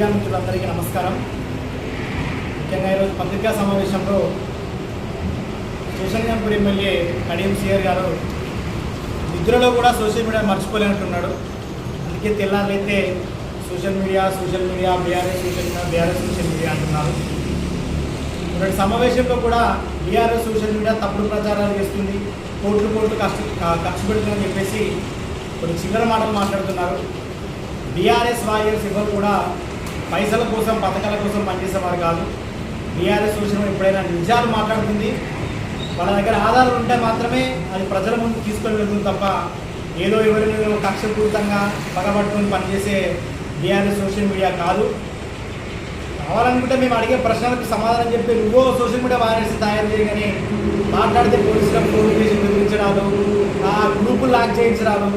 Media మిత్రులందరికీ నమస్కారం. ముఖ్యంగా ఈరోజు పత్రికా సమావేశంలో శేషంగంపూర్ ఎమ్మెల్యే కడియం సిఆర్ గారు నిద్రలో కూడా సోషల్ మీడియా మర్చిపోలేనట్టున్నాడు. అందుకే తెల్లారైతే social media social media BRS social media BRS social media అంటున్నారు. ఇటువంటి సమావేశంలో కూడా బీఆర్ఎస్ సోషల్ మీడియా తప్పుడు ప్రచారాలు చేస్తుంది. కోట్లు కోట్లు కష్ట ఖర్చు పెడుతుందని చెప్పేసి కొన్ని చిల్లర మాటలు మాట్లాడుతున్నారు. బీఆర్ఎస్ వారియర్స్ ఎవరు కూడా పైసల కోసం పథకాల కోసం పనిచేసేవారు కాదు. బీఆర్ఎస్ సూచన ఎప్పుడైనా నిజాలు మాట్లాడుతుంది. వాళ్ళ దగ్గర ఆధారాలు ఉంటే మాత్రమే అది ప్రజల ముందు తీసుకొని వెళ్తుంది తప్ప ఏదో ఎవరి కక్షపూరితంగా పగబట్టుకుని పనిచేసే బీఆర్ఎస్ సోషల్ మీడియా కాదు. కావాలనుకుంటే మేము అడిగే ప్రశ్నలకు సమాధానం చెప్పి నువ్వో సోషల్ మీడియా వైరస్ తయారు చేయగానే మాట్లాడితే పోలీసులకు నోటిఫికేషన్ చేసి బెదిరించడాలు ఆ గ్రూపులు లాక్ చేయించడాలు.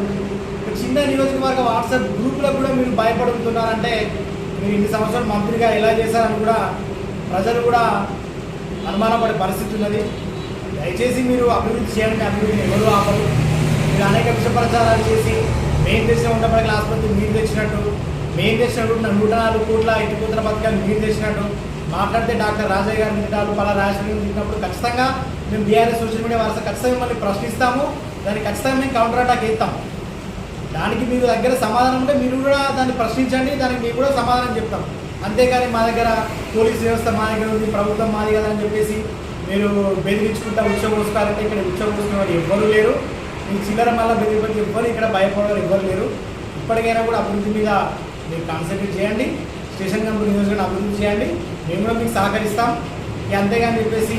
చిన్న నియోజకవర్గ వాట్సాప్ గ్రూపులకు కూడా మీరు భయపడుతున్నారంటే మీరు ఇన్ని సంవత్సరాలు మంత్రిగా ఎలా చేశారని కూడా ప్రజలు కూడా అనుమానపడే పరిస్థితి ఉన్నది. దయచేసి మీరు అభివృద్ధి చేయండి అభివృద్ధిని ఎవరు ఆపరు. మీరు అనేక విష ప్రచారాలు చేసి మేము తెచ్చిన ఉండబడిన ఆసుపత్రి మీరు తెచ్చినట్టు మేము తెచ్చినట్టు నూట నాలుగు కోట్ల ఇంటి కూతుర పథకాలు మీరు తెచ్చినట్టు మాట్లాడితే డాక్టర్ రాజయ్య గారిని తింటారు పలా రాజశేఖర్ తిన్నప్పుడు ఖచ్చితంగా మేము బీఆర్ఎస్ సోషల్ మీడియా వారస ఖచ్చితంగా మిమ్మల్ని ప్రశ్నిస్తాము. దానికి ఖచ్చితంగా మేము కౌంటర్ అటాక్ ఇస్తాము దానికి మీరు దగ్గర సమాధానం ఉంటే మీరు కూడా దాన్ని ప్రశ్నించండి దానికి మీకు కూడా సమాధానం చెప్తాం. అంతేకాని మా దగ్గర పోలీస్ వ్యవస్థ మా దగ్గర ఉంది ప్రభుత్వం మాది కదా అని చెప్పేసి మీరు బెదిరించుకుంటా వస్తారంటే ఇక్కడ ఉచ్చబోసుకునే వాళ్ళు ఎవ్వరు లేరు. మీ చిల్లర మళ్ళీ బెదిరిపోతే ఎవ్వరు ఇక్కడ భయపడవారు ఎవ్వరు లేరు. ఇప్పటికైనా కూడా అభివృద్ధి మీద మీరు కాన్సన్ట్రేట్ చేయండి స్టేషన్ కంపెనీ నియోజకవర్గం అభివృద్ధి చేయండి మేము కూడా మీకు సహకరిస్తాం. ఇక అంతేగాని చెప్పేసి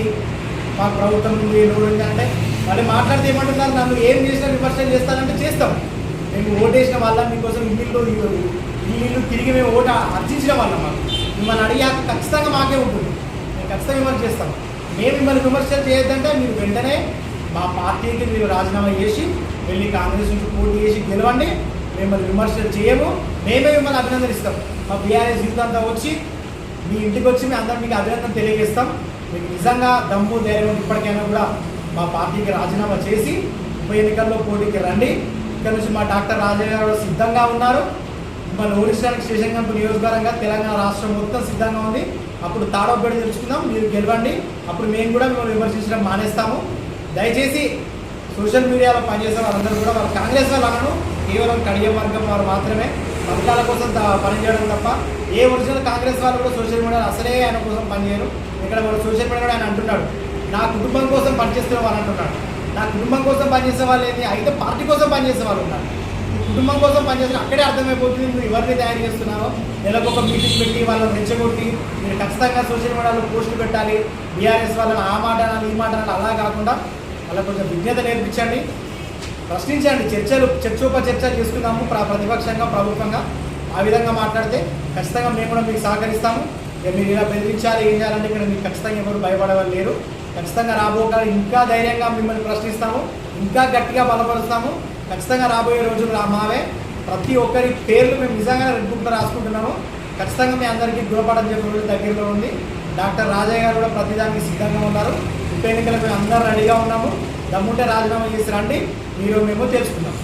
మా ప్రభుత్వం ఉంది నువ్వు ఉంది అంటే మళ్ళీ మాట్లాడితే ఏమంటున్నారు నన్ను ఏం చేసినా విమర్శలు చేస్తానంటే చేస్తాం. మేము ఓటేసిన వాళ్ళ మీకోసం ఇల్లు ఇల్లు తిరిగి మేము ఓట అర్జించిన వాళ్ళం మాకు. మిమ్మల్ని అడిగాక ఖచ్చితంగా మాకే ఉంటుంది. మేము ఖచ్చితంగా విమర్శ చేస్తాం. మేము మిమ్మల్ని విమర్శలు చేయొద్దంటే మీరు వెంటనే మా పార్టీకి మీరు రాజీనామా చేసి వెళ్ళి కాంగ్రెస్ నుంచి పోటీ చేసి గెలవండి. మిమ్మల్ని విమర్శలు చేయము. మేమే మిమ్మల్ని అభినందనిస్తాం. మా బీఆర్ఎస్ యూత్ అంతా వచ్చి మీ ఇంటికి వచ్చి మేము అందరం మీకు అభినందన తెలియజేస్తాం. మీకు నిజంగా దమ్ము ధైర్యం ఇప్పటికైనా కూడా మా పార్టీకి రాజీనామా చేసి ఉప ఎన్నికల్లో పోటీకి రండి. ఇక్కడ నుంచి మా డాక్టర్ రాజయ్య గారు సిద్ధంగా ఉన్నారు. మన ఓడించడానికి స్టేషన్ కంపెనీ నియోజకవర్గంగా తెలంగాణ రాష్ట్రం మొత్తం సిద్ధంగా ఉంది. అప్పుడు తాడొబ్బడి తెలుసుకుందాం మీరు గెలవండి. అప్పుడు మేము కూడా మిమ్మల్ని విమర్శించడం మానేస్తాము. దయచేసి సోషల్ మీడియాలో పనిచేసే వాళ్ళందరూ కూడా వారు కాంగ్రెస్ వాళ్ళను కేవలం కడియ వర్గం వారు మాత్రమే. పథకాల కోసం పనిచేయడం తప్ప ఏ ఒరిజినల్ కాంగ్రెస్ వాళ్ళు కూడా సోషల్ మీడియాలో అసలే ఆయన కోసం పనిచేయరు. ఇక్కడ వాళ్ళు సోషల్ మీడియాలో ఆయన అంటున్నాడు. నా కుటుంబం కోసం పనిచేస్తున్న వాళ్ళు అంటున్నాడు. నా కుటుంబం కోసం పనిచేసే వాళ్ళు ఏంటి? అయితే పార్టీ కోసం పనిచేసే వాళ్ళు ఉన్నారు. కుటుంబం కోసం పనిచేసిన అక్కడే అర్థమైపోతుంది నువ్వు ఎవరిని తయారు చేస్తున్నావో? నెలకు ఒక మీటింగ్ పెట్టి వాళ్ళని రెచ్చగొట్టి మీరు ఖచ్చితంగా సోషల్ మీడియాలో పోస్టులు పెట్టాలి బీఆర్ఎస్ వాళ్ళని ఆ మాట అనాలి ఈ మాట అనాలి అలా కాకుండా వాళ్ళకి కొంచెం విజ్ఞత నేర్పించండి. ప్రశ్నించండి చర్చలు చర్చోప చర్చలు చేసుకుందాము ప్ర- ప్రతిపక్షంగా ప్రభుత్వంగా. ఆ విధంగా మాట్లాడితే ఖచ్చితంగా మేము కూడా మీకు సహకరిస్తాము. మీరు ఇలా బెదిరించాలి ఏం చేయాలంటే ఇక్కడ మీకు ఖచ్చితంగా ఎవరు భయపడవారు లేరు. ఖచ్చితంగా రాబోకాలు ఇంకా ధైర్యంగా మిమ్మల్ని ప్రశ్నిస్తాము ఇంకా గట్టిగా బలపరుస్తాము. ఖచ్చితంగా రాబోయే రోజులు రా మావే. ప్రతి ఒక్కరి పేర్లు మేము నిజంగా రెడ్ బుక్లో రాసుకుంటున్నాము. ఖచ్చితంగా మీ అందరికీ గుణపడని చెప్పిన రోజు దగ్గరలో ఉంది. డాక్టర్ రాజయ్య గారు కూడా ప్రతిదానికి సిద్ధంగా ఉన్నారు. ఉప ఎన్నికలకు మేము అందరూ రెడీగా ఉన్నాము. దమ్ముంటే రాజీనామా చేసి రండి. మీరు మేము తెలుసుకుందాం.